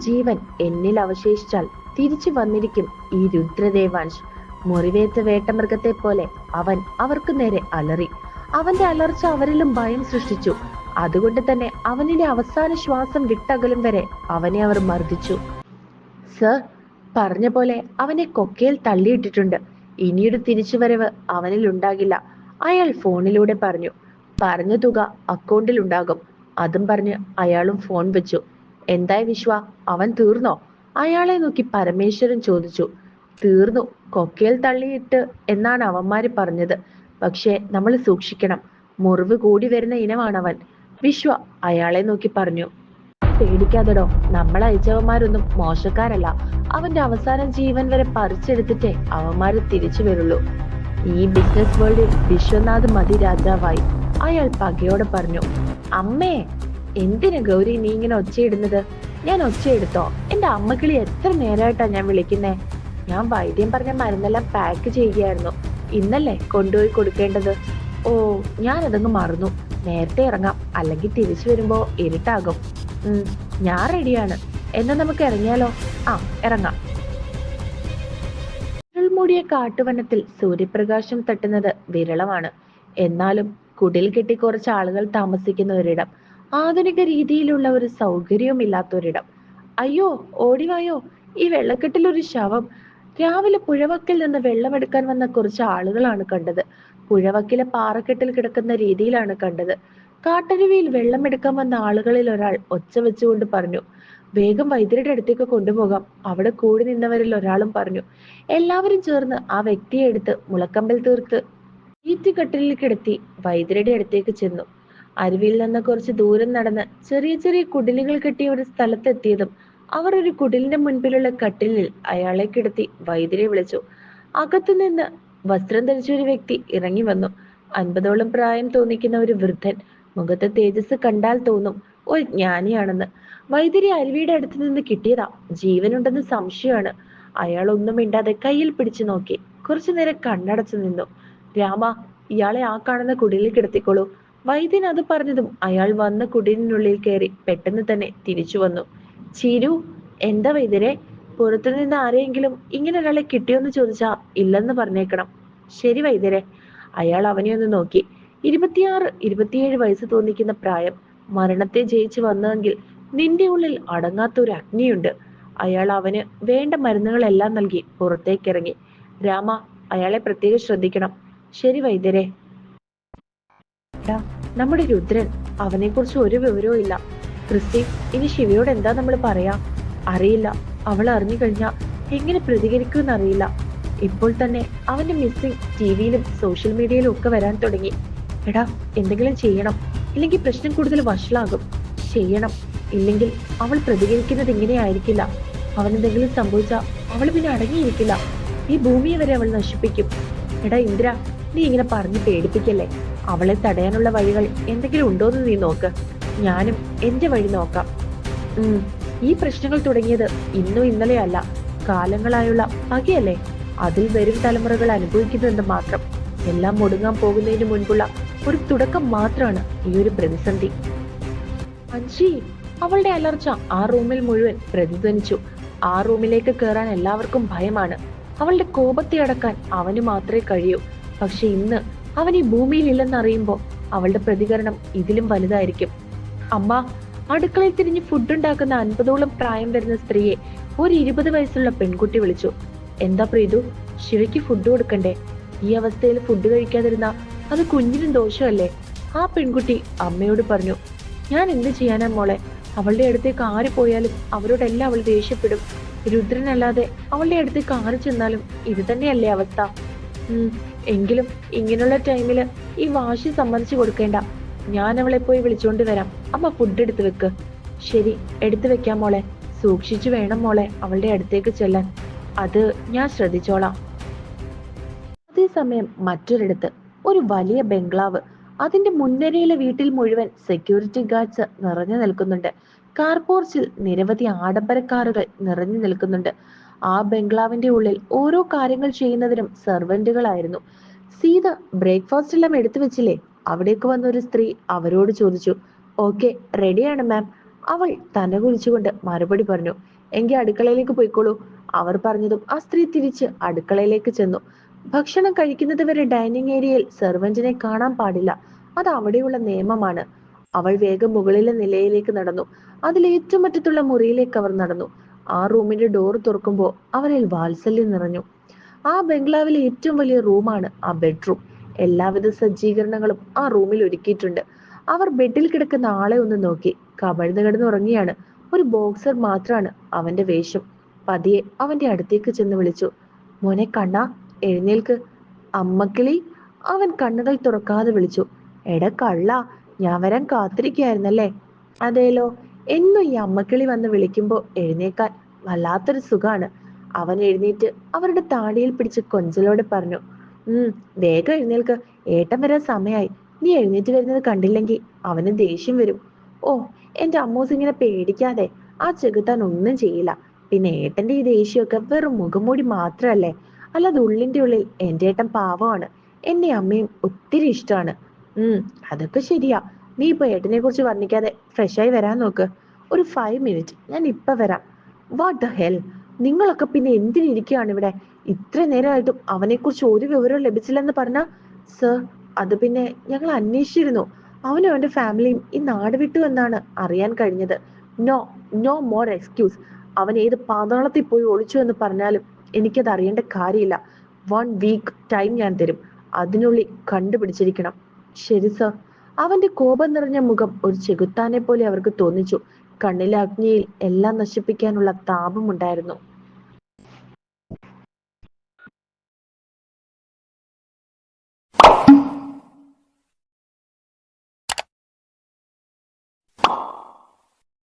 ജീവൻ എന്നിൽ അവശേഷിച്ചാൽ തിരിച്ചു വന്നിരിക്കും ഈ രുദ്രദേവാൻഷ്. മുറിവേറ്റ വേട്ടമൃഗത്തെ പോലെ അവൻ അവർക്ക് നേരെ അലറി. അവന്റെ അലർച്ച അവരിലും ഭയം സൃഷ്ടിച്ചു. അതുകൊണ്ട് തന്നെ അവനിലെ അവസാന ശ്വാസം വിട്ടകലും വരെ അവനെ അവർ മർദ്ദിച്ചു. സർ പറഞ്ഞ പോലെ അവനെ കൊക്കയിൽ തള്ളിയിട്ടിട്ടുണ്ട്. ഇനിയൊരു തിരിച്ചുവരവ് അവനിൽ ഉണ്ടാകില്ല. അയാൾ ഫോണിലൂടെ പറഞ്ഞു. പറഞ്ഞ തുക അക്കൗണ്ടിൽ ഉണ്ടാകും. അതും പറഞ്ഞ് അയാളും ഫോൺ വെച്ചു. എന്തായി വിശ്വ? അവൻ തീർന്നോ? അയാളെ നോക്കി പരമേശ്വരൻ ചോദിച്ചു. തീർന്നു. കൊക്കയിൽ തള്ളിയിട്ട് എന്നാണ് അവന്മാര് പറഞ്ഞത്? പക്ഷേ നമ്മൾ സൂക്ഷിക്കണം. മുറിവ് കൂടി വരുന്ന ഇനമാണവൻ. വിശ്വ അയാളെ നോക്കി പറഞ്ഞു. പേടിക്കാതെടോ. നമ്മൾ അയച്ചവന്മാരൊന്നും മോശക്കാരല്ല. അവന്റെ അവസാന ജീവൻ വരെ പറിച്ചെടുത്തിട്ടേ അവന്മാര് തിരിച്ചു വരുള്ളൂ. ഈ ബിസിനസ് വേൾഡിൽ വിശ്വനാഥ് മതി രാജാവായി. അയാൾ പകയോടെ പറഞ്ഞു. അമ്മേ! എന്തിനാ ഗൗരി നീ ഇങ്ങനെ ഒച്ചയിടുന്നത്? ഞാൻ ഒച്ചയെടുത്തോ? എന്റെ അമ്മക്കിളി എത്ര നേരമായിട്ടാ ഞാൻ വിളിക്കുന്നേ? ഞാൻ വൈദ്യം പറഞ്ഞ മരുന്നെല്ലാം പാക്ക് ചെയ്യുകയായിരുന്നു. ഇന്നല്ലേ കൊണ്ടുപോയി കൊടുക്കേണ്ടത്? ഓ ഞാൻ അതങ്ങ് മറന്നു. നേരത്തെ ഇറങ്ങാം. അല്ലെങ്കിൽ തിരിച്ചു വരുമ്പോ ഇരുട്ടാകും. ഞാൻ റെഡിയാണ് എന്നാ നമുക്ക് ഇറങ്ങിയാലോ? ആ ഇറങ്ങാം. മൂടിയ കാട്ടുവനത്തിൽ സൂര്യപ്രകാശം തട്ടുന്നത് വിരളമാണ്. എന്നാലും കുടിൽ കെട്ടി കുറച്ച് ആളുകൾ താമസിക്കുന്ന ഒരിടം ആധുനിക രീതിയിലുള്ള ഒരു സൗകര്യവും ഇല്ലാത്തൊരിടം അയ്യോ ഓടിവായോ? ഈ വെള്ളക്കെട്ടിൽ ഒരു ശവം. രാവിലെ പുഴവക്കിൽ നിന്ന് വെള്ളമെടുക്കാൻ വന്ന കുറച്ച് ആളുകളാണ് കണ്ടത്. പുഴവക്കിലെ പാറക്കെട്ടിൽ കിടക്കുന്ന രീതിയിലാണ് കണ്ടത്. കാട്ടരുവിയിൽ വെള്ളമെടുക്കാൻ വന്ന ആളുകളിൽ ഒരാൾ ഒച്ച വെച്ചുകൊണ്ട് പറഞ്ഞു വേഗം വൈദ്യരുടെ അടുത്തേക്ക് കൊണ്ടുപോകാം. അവിടെ കൂടി നിന്നവരിൽ ഒരാളും പറഞ്ഞു എല്ലാവരും ചേർന്ന് ആ വ്യക്തിയെ എടുത്ത് മുളക്കമ്പൽ തീർത്ത് ഈറ്റുകട്ടിലിൽ കിടത്തി വൈദ്യരുടെ അടുത്തേക്ക് ചെന്നു. അരുവിയിൽ നിന്ന് കുറച്ച് ദൂരം നടന്ന് ചെറിയ ചെറിയ കുടിലുകൾ കെട്ടിയ ഒരു സ്ഥലത്തെത്തിയതും അവർ ഒരു കുടിലിന്റെ മുൻപിലുള്ള കട്ടിലിൽ അയാളെ കിടത്തി വൈദ്യരെ വിളിച്ചു. അകത്തുനിന്ന് വസ്ത്രം ധരിച്ച ഒരു വ്യക്തി ഇറങ്ങി വന്നു. അൻപതോളം പ്രായം തോന്നിക്കുന്ന ഒരു വൃദ്ധൻ മുഖത്തെ തേജസ് കണ്ടാൽ തോന്നും ഒരു ജ്ഞാനിയാണെന്ന്. വൈദ്യരി അരുവിയുടെ അടുത്ത് നിന്ന് കിട്ടിയതാ. ജീവനുണ്ടെന്ന് സംശയമാണ്. അയാൾ ഒന്നും മിണ്ടാതെ കയ്യിൽ പിടിച്ചു നോക്കി. കുറച്ചു നേരം കണ്ണടച്ചു നിന്നു. രാമ ഇയാളെ ആ കാണുന്ന കുടിലിൽ കിടത്തിക്കോളൂ. വൈദ്യൻ അത് പറഞ്ഞതും അയാൾ വന്ന കുടിലിനുള്ളിൽ കയറി പെട്ടെന്ന് തന്നെ തിരിച്ചു വന്നു. ചിരു എന്താ വൈദ്യരെ? പുറത്തുനിന്ന് ആരെയെങ്കിലും ഇങ്ങനെ ഒരാളെ കിട്ടിയോന്ന് ചോദിച്ചാ ഇല്ലെന്ന് പറഞ്ഞേക്കണം. ശരി വൈദ്യരെ. അയാൾ അവനെ ഒന്ന് നോക്കി. ഇരുപത്തിയാറ് ഇരുപത്തിയേഴ് വയസ്സ് തോന്നിക്കുന്ന പ്രായം. മരണത്തെ ജയിച്ചു വന്നതെങ്കിൽ നിന്റെ ഉള്ളിൽ അടങ്ങാത്ത ഒരു അഗ്നിയുണ്ട്. അയാൾ അവന് വേണ്ട മരുന്നുകളെല്ലാം നൽകി പുറത്തേക്കിറങ്ങി. രാമ അയാളെ പ്രത്യേകം ശ്രദ്ധിക്കണം. ശരി വൈദ്യരെ. എടാ, നമ്മുടെ രുദ്രൻ അവനെ കുറിച്ച് ഒരു വിവരവും ഇല്ല. ക്രിസ്റ്റി ഇനി ശിവയോട് എന്താ നമ്മൾ പറയാ? അറിയില്ല. അവൾ അറിഞ്ഞു കഴിഞ്ഞാ എങ്ങനെ പ്രതികരിക്കുമെന്ന് അറിയില്ല. ഇപ്പോൾ തന്നെ അവന്റെ മിസ്സിംഗ് ടിവിയിലും സോഷ്യൽ മീഡിയയിലും ഒക്കെ വരാൻ തുടങ്ങി. എടാ എന്തെങ്കിലും ചെയ്യണം. ഇല്ലെങ്കിൽ പ്രശ്നം കൂടുതൽ വഷളാകും. ചെയ്യണം. ഇല്ലെങ്കിൽ അവൾ പ്രതികരിക്കുന്നത് ഇങ്ങനെയായിരിക്കില്ല അവനെന്തെങ്കിലും സംഭവിച്ചാൽ അവൾ പിന്നെ അടങ്ങിയിരിക്കില്ല. ഈ ഭൂമിയെ വരെ അവൾ നശിപ്പിക്കും. എടാ ഇന്ദ്ര നീ ഇങ്ങനെ പറഞ്ഞ് പേടിപ്പിക്കല്ലേ? അവളെ തടയാനുള്ള വഴികൾ എന്തെങ്കിലും ഉണ്ടോ എന്ന് നീ നോക്ക്. ഞാനും എന്റെ വഴി നോക്കാം. ഈ പ്രശ്നങ്ങൾ തുടങ്ങിയത് ഇന്നും ഇന്നലെയല്ല കാലങ്ങളായുള്ള പകയല്ലേ അതിൽ വരും തലമുറകൾ അനുഭവിക്കുന്നുവെന്ന് മാത്രം. എല്ലാം ഒടുങ്ങാൻ പോകുന്നതിന് മുൻപുള്ള ഒരു തുടക്കം മാത്രമാണ് ഈ ഒരു പ്രതിസന്ധി. അഞ്ചി അവളുടെ അലർച്ച ആ റൂമിൽ മുഴുവൻ പ്രതിധ്വനിച്ചു. ആ റൂമിലേക്ക് കയറാൻ എല്ലാവർക്കും ഭയമാണ്. അവളുടെ കോപത്തെ അടക്കാൻ അവന് മാത്രമേ കഴിയൂ. പക്ഷെ ഇന്ന് അവൻ ഈ ഭൂമിയിൽ ഇല്ലെന്നറിയുമ്പോൾ അവളുടെ പ്രതികരണം ഇതിലും വലുതായിരിക്കും. അമ്മ അടുക്കളയിൽ തിരിഞ്ഞ് ഫുഡ് ഉണ്ടാക്കുന്ന അൻപതോളം പ്രായം വരുന്ന സ്ത്രീയെ ഒരു ഇരുപത് വയസ്സുള്ള പെൺകുട്ടി വിളിച്ചു. എന്താ പ്രീതു? ശിവയ്ക്ക് ഫുഡ് കൊടുക്കണ്ടേ? ഈ അവസ്ഥയിൽ ഫുഡ് കഴിക്കാതിരുന്ന അത് കുഞ്ഞിനും ദോഷമല്ലേ? ആ പെൺകുട്ടി അമ്മയോട് പറഞ്ഞു ഞാൻ എന്ത് ചെയ്യാനാ മോളെ? അവളുടെ അടുത്തേക്ക് ആര് പോയാലും അവരോടെല്ലാം അവൾ ദേഷ്യപ്പെടും. രുദ്രനല്ലാതെ അവളുടെ അടുത്തേക്ക് ആര് ചെന്നാലും ഇത് തന്നെയല്ലേ അവസ്ഥ. എങ്കിലും ഇങ്ങനെയുള്ള ടൈമിൽ ഈ വാശി സമ്മതിച്ചു കൊടുക്കേണ്ട. ഞാൻ അവളെ പോയി വിളിച്ചോണ്ട് വരാം. അമ്മ ഫുഡ് എടുത്തു വെക്ക്. ശരി എടുത്തു വെക്കാം മോളെ. സൂക്ഷിച്ചു വേണം മോളെ അവളുടെ അടുത്തേക്ക് ചെല്ലാൻ. അത് ഞാൻ ശ്രദ്ധിച്ചോളാം. അതേസമയം മറ്റൊരിടത്ത് ഒരു വലിയ ബംഗ്ലാവ് അതിന്റെ മുൻനിരയിലെ വീട്ടിൽ മുഴുവൻ സെക്യൂരിറ്റി ഗാർഡ്സ് നിറഞ്ഞു നിൽക്കുന്നുണ്ട്. കാർപോർച്ചിൽ നിരവധി ആഡംബര കാറുകൾ നിറഞ്ഞു നിൽക്കുന്നുണ്ട്. ആ ബംഗ്ലാവിന്റെ ഉള്ളിൽ ഓരോ കാര്യങ്ങൾ ചെയ്യുന്നതിനും സെർവന്റുകളായിരുന്നു സീത ബ്രേക്ക്ഫാസ്റ്റ് എല്ലാം എടുത്തു വെച്ചില്ലേ? അവിടേക്ക് വന്ന ഒരു സ്ത്രീ അവരോട് ചോദിച്ചു ഓക്കെ റെഡിയാണ് മാം അവൾ തനകുലിച്ചുകൊണ്ട് മറുപടി പറഞ്ഞു എങ്കിൽ അടുക്കളയിലേക്ക് പോയിക്കോളൂ. അവർ പറഞ്ഞതും ആ സ്ത്രീ തിരിച്ച് അടുക്കളയിലേക്ക് ചെന്നു. ഭക്ഷണം കഴിക്കുന്നത് വരെ ഡൈനിങ് ഏരിയയിൽ സെർവന്റിനെ കാണാൻ പാടില്ല. അത് അവിടെയുള്ള നിയമമാണ്. അവൾ വേഗം മുകളിലെ നിലയിലേക്ക് നടന്നു. അതിൽ ഏറ്റവും അറ്റത്തുള്ള മുറിയിലേക്ക് അവർ നടന്നു. ആ റൂമിന്റെ ഡോർ തുറക്കുമ്പോൾ അവരിൽ വാത്സല്യം നിറഞ്ഞു. ആ ബംഗ്ലാവിലെ ഏറ്റവും വലിയ റൂമാണ് ആ ബെഡ്റൂം എല്ലാവിധ സജ്ജീകരണങ്ങളും ആ റൂമിൽ ഒരുക്കിയിട്ടുണ്ട്. അവർ ബെഡിൽ കിടക്കുന്ന ആളെ ഒന്ന് നോക്കി. കമഴ്ന്നു കിടന്ന് ഉറങ്ങിയാണ് ഒരു ബോക്സർ മാത്രമാണ് അവന്റെ വേഷം. പതിയെ അവന്റെ അടുത്തേക്ക് ചെന്ന് വിളിച്ചു. മോനെ കണ്ണാ എഴുന്നേൽക്ക്. അമ്മക്കിളി? അവൻ കണ്ണുകൾ തുറക്കാതെ വിളിച്ചു. എട കള്ള ഞാൻ വരാൻ കാത്തിരിക്കായിരുന്നല്ലേ അതേലോ എന്നും ഈ അമ്മക്കിളി വന്ന് വിളിക്കുമ്പോ എഴുന്നേക്കാൻ വല്ലാത്തൊരു സുഖാണ്. അവൻ എഴുന്നേറ്റ് അവരുടെ താടിയിൽ പിടിച്ച് കൊഞ്ചലോടെ പറഞ്ഞു ഉം വേഗം എഴുന്നേൽക്ക്. ഏട്ടൻ വരാൻ സമയായി. നീ എഴുന്നേറ്റ് വരുന്നത് കണ്ടില്ലെങ്കിൽ അവന് ദേഷ്യം വരും. ഓ എന്റെ അമ്മൂസ് ഇങ്ങനെ പേടിക്കാതെ ആ ചെകുത്താൻ ഒന്നും ചെയ്യില്ല. പിന്നെ ഏട്ടന്റെ ഈ ദേഷ്യമൊക്കെ വെറും മുഖംമൂടി മാത്രല്ലേ അല്ലാതെ ഉള്ളിന്റെ ഉള്ളിൽ എന്റെ ഏട്ടൻ പാവമാണ്. എന്നെ അമ്മയും ഒത്തിരി ഇഷ്ടമാണ്. ഉം അതൊക്കെ ശരിയാ. നീ ഇപ്പൊ ഏട്ടനെ കുറിച്ച് വർണിക്കാതെ ആയി വരാൻ നോക്ക്. ഒരു ഫൈവ് മിനിറ്റ് ഞാൻ ഇപ്പൊ വരാം. വാട്ട് ദ ഹെൽ നിങ്ങളൊക്കെ പിന്നെ എന്തിനിരിക്കുകയാണ് ഇവിടെ? ഇത്ര നേരമായിട്ടും അവനെ കുറിച്ച് ഒരു വിവരവും ലഭിച്ചില്ലെന്ന് പറഞ്ഞ? സർ അത് പിന്നെ ഞങ്ങൾ അന്വേഷിച്ചിരുന്നു. അവനും അവന്റെ ഫാമിലിയും ഈ നാട് വിട്ടു എന്നാണ് അറിയാൻ കഴിഞ്ഞത്. നോ നോ മോർ എക്സ്ക്യൂസ് അവൻ ഏത് പാതാളത്തിൽ പോയി ഒളിച്ചു എന്ന് പറഞ്ഞാലും എനിക്കത് അറിയേണ്ട കാര്യമില്ല. വൺ വീക്ക് ടൈം ഞാൻ തരും. അതിനുള്ളിൽ കണ്ടുപിടിച്ചിരിക്കണം. ശരി സർ അവന്റെ കോപം നിറഞ്ഞ മുഖം ഒരു ചെകുത്താനെ പോലെ അവർക്ക് തോന്നിച്ചു. കണ്ണിലെ അഗ്നിയിൽ എല്ലാം നശിപ്പിക്കാനുള്ള താപമുണ്ടായിരുന്നു.